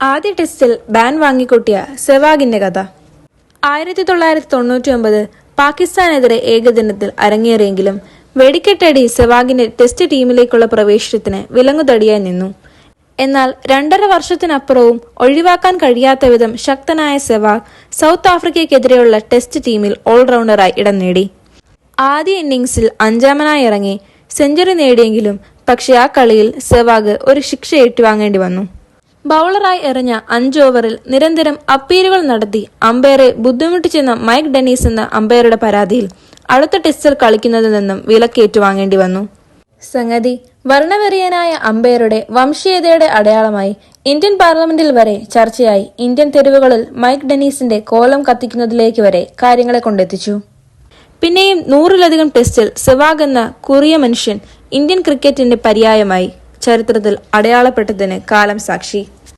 ആദ്യ ടെസ്റ്റിൽ ബാൻ വാങ്ങിക്കൂട്ടിയ സെവാഗിന്റെ കഥ. ആയിരത്തി തൊള്ളായിരത്തി തൊണ്ണൂറ്റി ഒമ്പത് പാകിസ്ഥാനെതിരെ ഏകദിനത്തിൽ അരങ്ങേറിയെങ്കിലും വെടിക്കെട്ടടി സെവാഗിന്റെ ടെസ്റ്റ് ടീമിലേക്കുള്ള പ്രവേശനത്തിന് വിലങ്ങുതടിയായി നിന്നു. എന്നാൽ രണ്ടര വർഷത്തിനപ്പുറവും ഒഴിവാക്കാൻ കഴിയാത്ത വിധം ശക്തനായ സെവാഗ് സൗത്ത് ആഫ്രിക്കയ്ക്കെതിരെയുള്ള ടെസ്റ്റ് ടീമിൽ ഓൾറൗണ്ടറായി ഇടം നേടി. ആദ്യ ഇന്നിംഗ്സിൽ അഞ്ചാമനായി ഇറങ്ങി സെഞ്ചുറി നേടിയെങ്കിലും പക്ഷേ ആ കളിയിൽ സെവാഗ് ഒരു ശിക്ഷ ഏറ്റുവാങ്ങേണ്ടി വന്നു. ബൗളറായി എറിഞ്ഞ അഞ്ച് ഓവറിൽ നിരന്തരം അപ്പീലുകൾ നടത്തി അമ്പയറെ ബുദ്ധിമുട്ടിച്ചെന്ന മൈക്ക് ഡെനീസ് എന്ന അമ്പയറുടെ പരാതിയിൽ അടുത്ത ടെസ്റ്റിൽ കളിക്കുന്നതിൽ നിന്നും വിലക്കേറ്റുവാങ്ങേണ്ടി വന്നു. സംഗതി വർണവെറിയനായ അമ്പയറുടെ വംശീയതയുടെ അടയാളമായി ഇന്ത്യൻ പാർലമെന്റിൽ വരെ ചർച്ചയായി ഇന്ത്യൻ തെരുവുകളിൽ മൈക്ക് ഡെനീസിന്റെ കോലം കത്തിക്കുന്നതിലേക്ക് വരെ കാര്യങ്ങളെ കൊണ്ടെത്തിച്ചു. പിന്നെയും നൂറിലധികം ടെസ്റ്റിൽ സെവാഗ് എന്ന കുറിയ മനുഷ്യൻ ഇന്ത്യൻ ക്രിക്കറ്റിന്റെ പര്യായമായി ചരിത്രത്തിൽ അടയാളപ്പെട്ടതിന് കാലം സാക്ഷി.